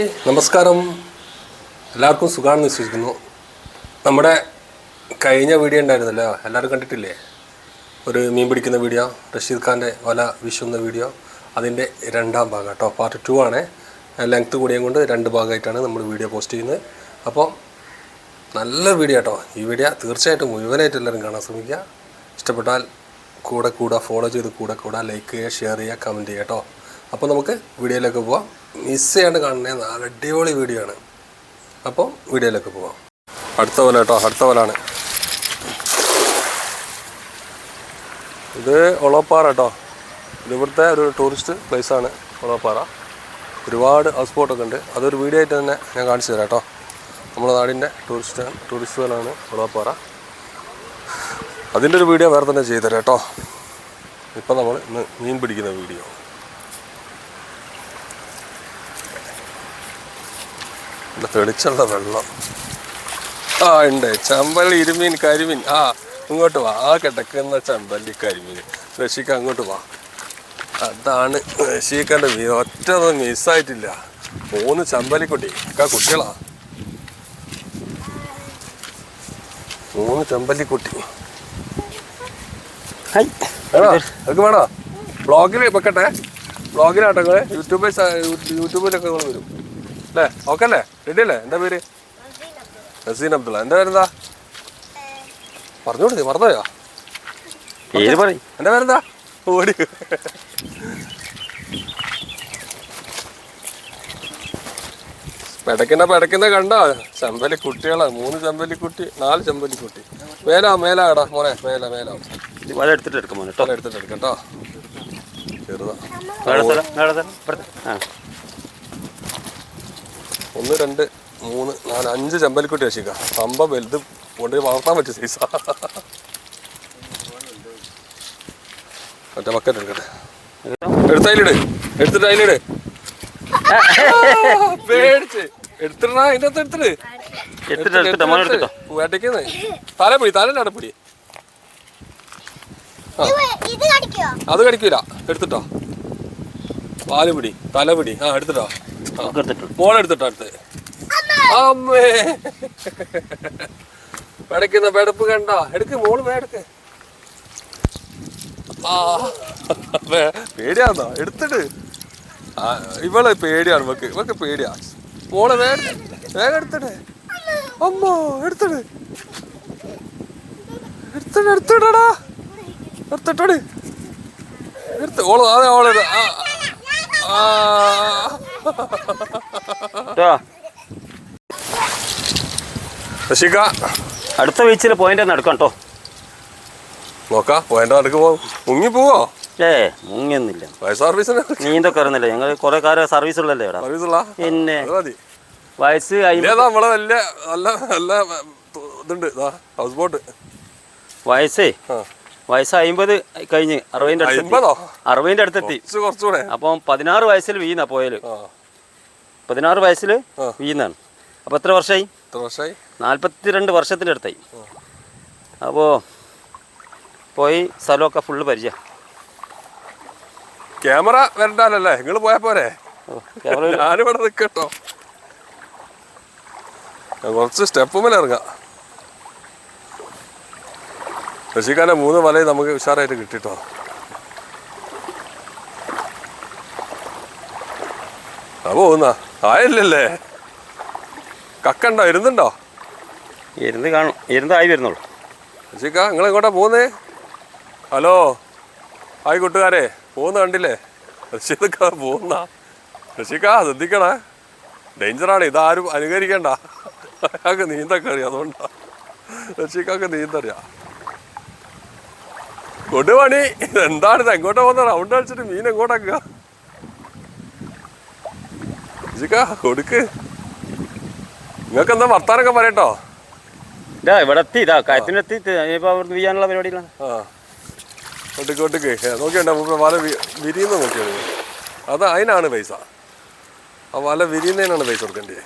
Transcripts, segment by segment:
നമസ്കാരം. എല്ലാവർക്കും സുഖമാണെന്ന് വിശ്വസിക്കുന്നു. നമ്മുടെ കഴിഞ്ഞ വീഡിയോ ഉണ്ടായിരുന്നല്ലോ എല്ലാവരും കണ്ടിട്ടില്ലേ? ഒരു മീൻ പിടിക്കുന്ന വീഡിയോ റഷീദ് ഖാന്റെ വല വീശുന്ന വീഡിയോ. അതിന്റെ രണ്ടാം ഭാഗം കേട്ടോ. പാർട്ട് ടു ആണ്. ലെങ്ത് കൂടിയും കൊണ്ട് രണ്ട് ഭാഗമായിട്ടാണ് നമ്മൾ വീഡിയോ പോസ്റ്റ് ചെയ്യുന്നത്. അപ്പോൾ നല്ല വീഡിയോ കേട്ടോ. ഈ വീഡിയോ തീർച്ചയായിട്ടും മുഴുവനായിട്ട് എല്ലാവരും കാണാൻ ശ്രമിക്കുക. ഇഷ്ടപ്പെട്ടാൽ കൂടെ കൂടെ ഫോളോ ചെയ്ത് കൂടെ കൂടെ ലൈക്ക് ചെയ്യുക ഷെയർ ചെയ്യുക കമന്റ് ചെയ്യുക കേട്ടോ. അപ്പോൾ നമുക്ക് വീഡിയോയിലേക്ക് പോവാം. മിസ് ചെയ്യാണ്ട് കാണണേ നല്ല അടിപൊളി വീഡിയോ ആണ്. അപ്പോൾ വീഡിയോയിലേക്ക് പോവാം. അടുത്ത പോലെ കേട്ടോ. അടുത്ത പോലാണ്. ഇത് ഒളപ്പാറ കേട്ടോ. ഇവിടുത്തെ ഒരു ടൂറിസ്റ്റ് പ്ലേസാണ് ഒളപ്പാറ. ഒരുപാട് ഹൗസ് ബോട്ടൊക്കെ ഉണ്ട്. അതൊരു വീഡിയോ ആയിട്ട് തന്നെ ഞാൻ കാണിച്ചു തരാം കേട്ടോ. നമ്മുടെ നാടിന്റെ ടൂറിസ്റ്റ് ടൂറിസ്റ്റുകളാണ് ഒളപ്പാറ. അതിന്റെ ഒരു വീഡിയോ വേറെ തന്നെ ചെയ്തു തരാം കേട്ടോ. ഇപ്പം നമ്മൾ ഇന്ന് മീൻ പിടിക്കുന്ന വീഡിയോ തെളിച്ചുള്ള വെള്ളം. ആ ഉണ്ട് ചമ്പല്ലി ഇരുമീൻ കരിമീൻ. ആ ഇങ്ങോട്ട് വാ. ആ കിടക്കുന്ന ചമ്പല്ലി കരിമീൻ. റഷിക്ക അങ്ങോട്ട് വാ. അതാണ് റഷിക്കന്റെ ഒറ്റ മിസ്സായിട്ടില്ല. മൂന്ന് ചമ്പല്ലിക്കുട്ടി. ഒക്കെ കുട്ടികളാ. മൂന്ന് ചമ്പല്ലിക്കുട്ടി. വേണോ? അതൊക്കെ വേണോ? ബ്ലോഗിൽ വെക്കട്ടെ. ബ്ലോഗിലാട്ടെ യൂട്യൂബിൽ യൂട്യൂബിലൊക്കെ വരും. അല്ലേ ഓക്കെ അല്ലേ റെഡി അല്ലേ എന്താ പേര്? നസീൻ അബ്ദുള്ള. എന്താ പേരെന്താ? പറഞ്ഞോളൂ മറന്നോയോ പേര് പറയും. എന്റെ പേരെന്താ? ഓടി. പെടക്കുന്ന പെടക്കുന്ന കണ്ടോ? ചെമ്പലി കുട്ടികളാ മൂന്ന് ചെമ്പലി കുട്ടി നാല് ചെമ്പലി കുട്ടി മേലാ മേലാ എടാ മോനെ. മേല മേല. എടുത്തിട്ട് എടുക്കാം മോനെ എടുത്തിട്ട് എടുക്കാം കേട്ടോ ചെറുതാ വേറെ സ്ഥലം വേറെ സ്ഥലം ഇപ്പുറത്ത്. ആ ഒന്ന് രണ്ട് മൂന്ന് നാല് അഞ്ച് ചെമ്പലിക്കുട്ടി രക്ഷിക്കാം പമ്പ വലുത് കൊണ്ടുപോയി വളർത്താൻ പറ്റും സൈസ മറ്റേ ബക്കറ്റ് എടുക്കട്ടെ. എടുത്ത് അതിലിട് എടുത്തിട്ട് അതിലിട്. പേടിച്ച്. എടുത്തിട്ടാ അകത്ത് എടുത്തിട്ട് വേട്ടയ്ക്കുന്നേ. തലപ്പിടി തലന്റെ അടപ്പിടി പിടി. അത് കടിക്കൂല. എടുത്തിട്ടോ? പാൽ പിടി തല പിടി. ആ എടുത്തിട്ടോ? മോളെടുത്തിട്ടോ അടുത്ത്? അമ്മേ. പെടക്കുന്ന പെടപ്പ് കണ്ട? എടുക്ക് മോൾ വേടക്ക് ആ. പേടിയാന്നോ? എടുത്തിട്ട് ഇവളെ പേടിയാണ് ഇവക്ക് ഇവക്ക് പേടിയാ. മോളെ വേഗം വേഗം എടുത്തിട്ട് അമ്മ എടുത്തിട്ട് എടുത്തിട്ട്. എടുത്തിട്ടടാ. എടുത്തിട്ടോട് എടുത്ത് ഓൾ അതെ ഓളെ. ആ. അടുത്ത ബീച്ചിൽ പോയിന്റ് നടക്കാം കേട്ടോ നോക്കാം പോയിന്റ് നടക്കുമ്പോ മുങ്ങി പോവോ? ഏ മുങ്ങിയൊന്നുമില്ല. സർവീസിന് നീന്തൊക്കെ അറിയുന്നില്ല ഞങ്ങൾ കുറെ കാലം സർവീസ് ഉള്ളല്ലേ ഇവിടെ? സർവീസുള്ള പിന്നെ വയസ്സ് നമ്മളെ വലിയ നല്ല നല്ല ഇതുണ്ട്. ഇതാ ഹൗസ് ബോട്ട് വയസ്സേ? വയസ്സ് അമ്പത് കഴിഞ്ഞ് അറുപതിന്റെ അടുത്തെത്തി അറുപതിന്റെ അടുത്തെത്തി കുറച്ച് കുറച്ചുകൂടെ. അപ്പം പതിനാറ് വയസ്സിൽ വീണ പോയാൽ പതിനാറ് വയസ്സിൽ. വീണാണ്. അപ്പൊ എത്ര വർഷമായി? നാൽപ്പത്തിരണ്ട് വർഷത്തിന്റെ അടുത്തായി. അപ്പോൾ പോയി സ്ഥലമൊക്കെ ഫുള്ള് പരിചയം. ക്യാമറ വരണ്ടല്ലേ നിങ്ങൾ പോയാ പോരെ? ഞാനിവിടെ നിൽക്കട്ടോ കുറച്ച് സ്റ്റെപ്പ് മേലെ ഇറങ്ങാം. ശശിക്കാന്റെ മൂന്ന് വലയും നമുക്ക് ഉഷാറായിട്ട് കിട്ടിട്ടോ. ആ പോകുന്ന ആയില്ലല്ലേ കക്കണ്ടോ? ഇരുന്നുണ്ടോ? ഇരുന്ന് കാണും. ഇരുന്നായി വരുന്നുള്ളൂ. ശശിക്ക നിങ്ങൾ എങ്ങോട്ടാ പോകുന്നേ ഹലോ? ആയി കൂട്ടുകാരെ. പോകുന്ന കണ്ടില്ലേ? റഷീദക്ക പോകുന്ന റഷീക്ക ശ്രദ്ധിക്കണേ. ഡേഞ്ചറാണ്. ഇതാരും അനുകരിക്കണ്ട. അയാൾക്ക് നീന്തൊക്കെ അറിയാം അതുകൊണ്ടാ. ശശിക്കാക്ക് നീന്തറിയാം. കൊടുപണി എന്താണിത് എങ്ങോട്ടാ പോകുന്ന റൗണ്ട് അടിച്ചിട്ട് മീൻ എങ്ങോട്ടാക്കുക കൊടുക്ക്. നിങ്ങൾക്ക് എന്താ വർത്താനൊക്കെ പറയട്ടോ? ഇതാ ഇവിടെ എത്തി. ഇതാ കയത്തിനെത്തി ഇനിയിപ്പോൾ അവിടുന്ന് വീഴാനുള്ള പരിപാടിയിലാണ് ആ. ഒട്ടിക്ക് ഒട്ടിക്ക് നോക്കിയുണ്ട് മൂപ്പ വല വി- വിരിയുന്ന നോക്കിയത്. അത് അതിനാണ് പൈസ. ആ വല വിരിയുന്നതിനാണ് പൈസ കൊടുക്കേണ്ടത്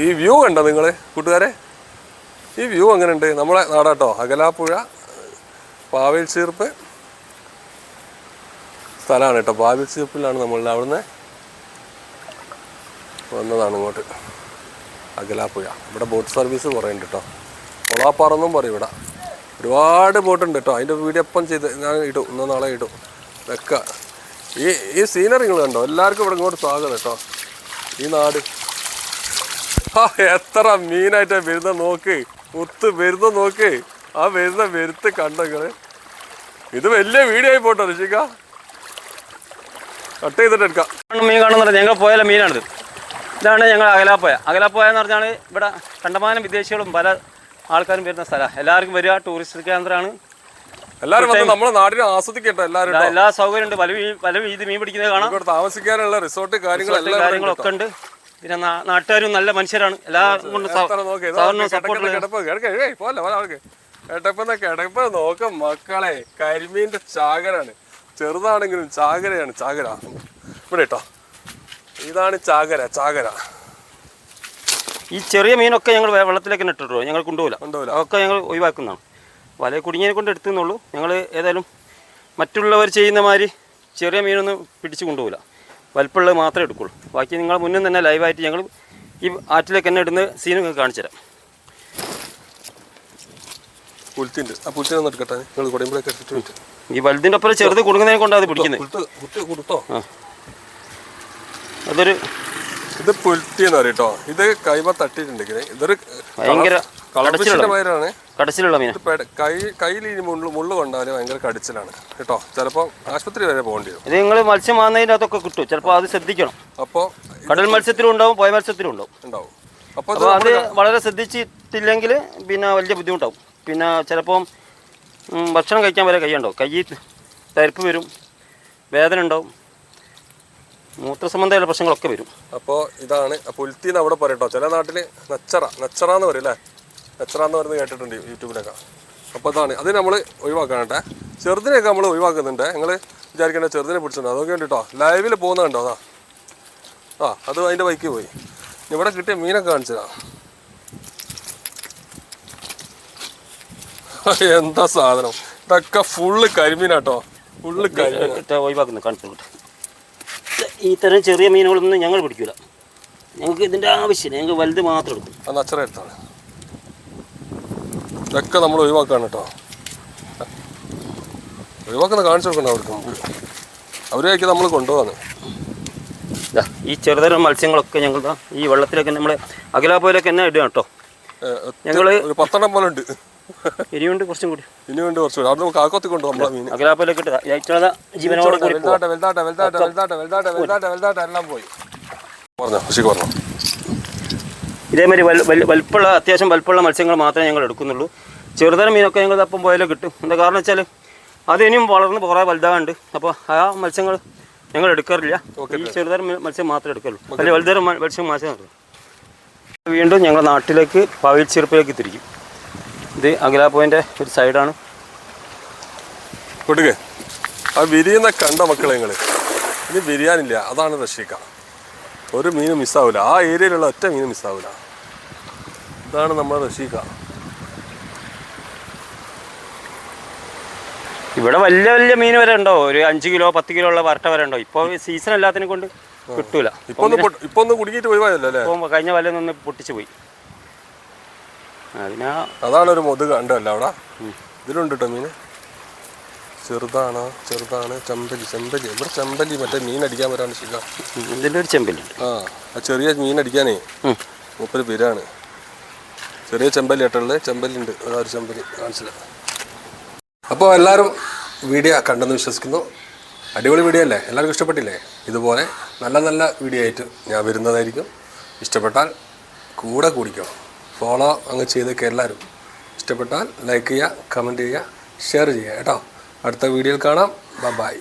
ഈ വ്യൂ കണ്ടോ നിങ്ങൾ കൂട്ടുകാരെ? ഈ വ്യൂ എങ്ങനെയുണ്ട്? നമ്മളെ നാടാട്ടോ. അകലാപ്പുഴ പാവേൽ ചീർപ്പ്. സ്ഥലമാണ് കേട്ടോ. പാവിൽ ചീർപ്പിലാണ് നമ്മൾ അവിടുന്ന് വന്നതാണ് ഇങ്ങോട്ട്. അകലാപ്പുഴ. ഇവിടെ ബോട്ട് സർവീസ് കുറേ ഉണ്ട് കേട്ടോ ഒളാപ്പാറെന്നും പറയും ഇവിടെ. ഒരുപാട് ബോട്ടുണ്ട് കേട്ടോ. അതിന്റെ വീഡിയോ എപ്പം ചെയ്ത് ഞാൻ ഇടും. ഇന്നോ നാളെ ഇടും. വെക്ക ഈ ഈ സീനറി നിങ്ങൾ കണ്ടോ? എല്ലാവർക്കും ഇവിടെ ഇങ്ങോട്ട് സ്വാഗതം കേട്ടോ. ഈ നാട്. ആ എത്ര മീനായിട്ടാണ് വരുന്ന നോക്ക്. മുത്ത് വരുന്ന നോക്ക്. ആ വരുന്ന വരുത്ത് കണ്ടങ്ങൾ. ഇത് വലിയ വീഡിയോ ആയി പോട്ടോ ഋഷിക്ക കട്ട് ചെയ്തിട്ട് എടുക്കാം. മീൻ കാണുന്നത് ഞങ്ങൾ പോയാലെ മീനാണിത്. ഇതാണ് ഞങ്ങൾ അകലാപ്പോയ അകലാപ്പോയ എന്ന് പറഞ്ഞാൽ ഇവിടെ കണ്ടമാനം വിദേശികളും പല ആൾക്കാരും വരുന്ന സ്ഥലമാണ് എല്ലാവർക്കും വരിക. ടൂറിസ്റ്റ് കേന്ദ്രമാണ്. എല്ലാവരും വന്ന് നമ്മുടെ നാടിനെ ആസ്വദിക്കട്ടെ എല്ലാവരും എല്ലാ- സൗകര്യം ഉണ്ട് പല പല രീതി മീൻ പിടിക്കുന്നത് കാണാം. താമസിക്കാനുള്ള റിസോർട്ട് കാര്യങ്ങളൊക്കെ ഉണ്ട്. പിന്നെ നാട്ടുകാരും നല്ല മനുഷ്യരാണ്. എല്ലാ കിടപ്പ് കിടപ്പെന്ന നോക്ക. മക്കളെ കരിമീന്റെ ചാകരാണ് ചെറുതാണെങ്കിലും ചാകരയാണ് ചാകര. ഇവിടെ കേട്ടോ ഇതാണ് ചാകര ചാകര. ഈ ചെറിയ മീനൊക്കെ ഞങ്ങൾ വെള്ളത്തിലേക്ക് ഇട്ടിട്ടോ ഞങ്ങൾ കൊണ്ടുപോകില്ല കൊണ്ടുപോകില്ല. അതൊക്കെ ഞങ്ങൾ ഒഴിവാക്കുന്നതാണ്. വല കുടുങ്ങിയെ കൊണ്ട് എടുത്തുന്നുള്ളൂ ഞങ്ങൾ ഏതായാലും മറ്റുള്ളവർ ചെയ്യുന്ന മാതിരി ചെറിയ മീനൊന്നും പിടിച്ചു കൊണ്ടുപോകില്ല വലുപ്പമുള്ളത് മാത്രമേ എടുക്കുള്ളൂ. ബാക്കി നിങ്ങൾ മുന്നിൽ തന്നെ ലൈവായിട്ട് ഞങ്ങൾ ഈ ആറ്റിലേക്ക് തന്നെ ഇടുന്ന സീനും കാണിച്ചു തരാം. ആ പുൽത്തിനെ ഒന്ന് എടുക്കട്ടെ? നിങ്ങൾ കുടയുമ്പോഴേക്ക് എടുത്തിട്ട് വിട്ട് ഈ വലുതിന്റെ ഒപ്പം ചെറുത് കൊടുക്കുന്നതിനെ കൊണ്ടാണ് അത് പിടിക്കുന്നത് കൊടുത്തോ? ആ. അതൊരു ഇത് പുൽത്തി എന്ന് പറയും കേട്ടോ. ഇത് കൈമ തട്ടിയിട്ടുണ്ട് ഇങ്ങനെ. ഇതൊരു ഭയങ്കര കളർഫിഷിന്റെ പേരാണ് കടച്ചിലുള്ള മീൻ കൈ കയ്യിൽ മുള്ളു മുള്ളു കൊണ്ടാൽ ഭയങ്കര കടിച്ചിലാണ്. കേട്ടോ? ചിലപ്പോൾ ആശുപത്രി വരെ പോകേണ്ടി വരും. ഇത് നിങ്ങൾ മത്സ്യം വാങ്ങുന്നതിന്റെ അകത്തൊക്കെ കിട്ടും. ചിലപ്പോൾ അത് ശ്രദ്ധിക്കണം. അപ്പോൾ കടൽ മത്സ്യത്തിലും ഉണ്ടാവും പോയ മത്സ്യത്തിലും ഉണ്ടാവും. ഉണ്ടാവും. അപ്പോൾ അത് വളരെ ശ്രദ്ധിച്ചിട്ടില്ലെങ്കിൽ പിന്നെ വലിയ ബുദ്ധിമുട്ടാവും. പിന്നെ ചിലപ്പം ഭക്ഷണം കഴിക്കാൻ വരെ കൈയുണ്ടാവും കൈ തരിപ്പ് വരും വേദന ഉണ്ടാവും മൂത്ര സംബന്ധമായ പ്രശ്നങ്ങളൊക്കെ വരും. അപ്പോൾ ഇതാണ് പുൽത്തി എന്ന് അവിടെ പറയട്ടോ ചില നാട്ടിൽ നച്ചറ നച്ചറ എന്ന് പറയും അല്ലേ? നച്ചറ എന്ന് പറയുന്നത് കേട്ടിട്ടുണ്ട് യൂട്യൂബിലൊക്കെ. അപ്പോൾ അതാണ് അത് നമ്മൾ ഒഴിവാക്കാനട്ടെ. ചെറുതിനെയൊക്കെ നമ്മൾ ഒഴിവാക്കുന്നുണ്ട്. നിങ്ങൾ വിചാരിക്കേണ്ട ചെറുതിനെ പിടിച്ചിട്ടുണ്ട്. അതൊക്കെ ഉണ്ട് കേട്ടോ ലൈവിൽ പോകുന്നുണ്ടോ അതാ. ആ അത് അതിന്റെ ബൈക്ക് പോയി. ഇവിടെ കിട്ടിയ മീനൊക്കെ കാണിച്ചതാ. എന്താ സാധനം? ഇതൊക്കെ ഫുള്ള് കരിമീനാട്ടോ. ഫുള്ള് കരിമീൻ ഒഴിവാക്കുന്നു കാണിച്ചോട്ടെ ഈ തരം ചെറിയ മീനുകളൊന്നും ഞങ്ങൾ പിടിക്കൂല. ഞങ്ങൾക്ക് ഇതിന്റെ ആവശ്യമില്ല. ഞങ്ങൾക്ക് വലുത് മാത്രം എടുക്കും. അത് അച്ഛനെടുത്താണ് എടുത്താണ്. ഇതൊക്കെ നമ്മൾ ഒഴിവാക്കാണ് കേട്ടോ. ഒഴിവാക്കുന്ന കാണിച്ചു കൊടുക്കണം അവർക്ക് അവരെയൊക്കെ നമ്മൾ കൊണ്ടുപോകാന്ന് ഈ ചെറുതരം മത്സ്യങ്ങളൊക്കെ ഞങ്ങൾ ഈ വെള്ളത്തിലൊക്കെ നമ്മൾ അഖിലാപ്പോയിലേക്ക് തന്നെ ഇടുക കേട്ടോ. ഞങ്ങൾ ഒരു പത്തെണ്ണം പോലെ ഉണ്ട്. ഇനിയുണ്ട് കുറച്ചും കൂടി. ഇനിയുണ്ട് കുറച്ചും കൂടി. അവിടെ നമുക്ക് ആക്കത്തി കൊണ്ടുപോകാം മീൻ. അഖിലാപ്പോയിലേക്ക് ഇട്ടതാ. ഏറ്റവും ജീവനോട് കൂടി വലുതാട്ടെ വലുതാട്ടെ വലുതാട്ടെ വലുതാട്ടെ വലുതാട്ടെ വലുതാട്ടെ വലുതാട്ടെ എല്ലാം പോയി. പറഞ്ഞോ കൃഷിക്ക് പറഞ്ഞോ. ഇതേമാതിരി വലുപ്പമുള്ള അത്യാവശ്യം വലുപ്പമുള്ള മത്സ്യങ്ങൾ മാത്രമേ ഞങ്ങൾ എടുക്കുന്നുള്ളൂ. ചെറുതരം മീനൊക്കെ ഞങ്ങൾ അപ്പം പോയാലോ കിട്ടും. എന്താ കാരണം വെച്ചാൽ അത് ഇനിയും വളർന്ന് കുറേ വലുതാകുന്നുണ്ട് അപ്പോൾ ആ മത്സ്യങ്ങൾ ഞങ്ങൾ എടുക്കാറില്ല. ഈ ചെറുതരം മത്സ്യം മാത്രമേ എടുക്കുള്ളൂ അല്ലെങ്കിൽ വലുതരം മത്സ്യം മാസം എടുക്കൂ വീണ്ടും ഞങ്ങൾ നാട്ടിലേക്ക് പവിൽ ചെറുപ്പിലേക്ക് തിരിക്കും. ഇത് അഖിലാപ്പോയിന്റെ ഒരു സൈഡാണ്. കൊടുക്ക്. ആ വിരിയുന്ന കണ്ട മക്കളെ നിങ്ങൾ ഇനി വിരിയാനില്ല. അതാണ് രക്ഷിക്ക ഒരു മീനും മിസ്സാവില്ല ആ ഏരിയയിലുള്ള ഒറ്റ മീനും മിസ്സാവില്ല ഇതാണ് നമ്മുടെ റഷ്യക്ക ഇവിടെ വലിയ വലിയ മീൻ വരെ ഉണ്ടോ? ഒരു അഞ്ച് കിലോ പത്ത് കിലോ ഉള്ള വരട്ട വരെ ഉണ്ടോ? ഇപ്പോൾ സീസൺ എല്ലാത്തിനെ കൊണ്ട് കിട്ടൂല. ഇപ്പൊ കുടുങ്ങിയിട്ട് അല്ലേ? കഴിഞ്ഞ വല്ല നിന്ന് പൊട്ടിച്ച് പോയി. അതിനാ അതാണ് ഒരു മുതുക കണ്ടല്ല അവിടെ. ഇതിലുണ്ട് കേട്ടോ മീൻ. ചെറുതാണ് ചെറുതാണ് ചെമ്പല്ലി ചെമ്പല്ലി. ഇവിടെ ചെമ്പല്ലി മറ്റേ മീൻ അടിക്കാൻ വരാണ് ശിഖ ഇതിന്റെ ഒരു ചെമ്പല്ലി ആ ആ ചെറിയ മീൻ അടിക്കാനേ. മൂപ്പര് പേരാണ്. ചെറിയ ചെമ്പല്ലി ആയിട്ടുള്ളത്. ചെമ്പല്ലി ഉണ്ട്. ഒരു ചെമ്പല്ലി. കാണിച്ചില്ല. അപ്പോൾ എല്ലാവരും വീഡിയോ കണ്ടെന്ന് വിശ്വസിക്കുന്നു. അടിപൊളി വീഡിയോ അല്ലേ? എല്ലാവർക്കും ഇഷ്ടപ്പെട്ടില്ലേ? ഇതുപോലെ നല്ല നല്ല വീഡിയോ ആയിട്ട് ഞാൻ വരുന്നതായിരിക്കും. ഇഷ്ടപ്പെട്ടാൽ കൂടെ കൂടിക്കോ. ഫോളോ അങ്ങ് ചെയ്തൊക്കെ എല്ലാവരും. ഇഷ്ടപ്പെട്ടാൽ ലൈക്ക് ചെയ്യുക കമന്റ് ചെയ്യുക ഷെയർ ചെയ്യുക. കേട്ടോ? അടുത്ത വീഡിയോയിൽ കാണാം. ബൈ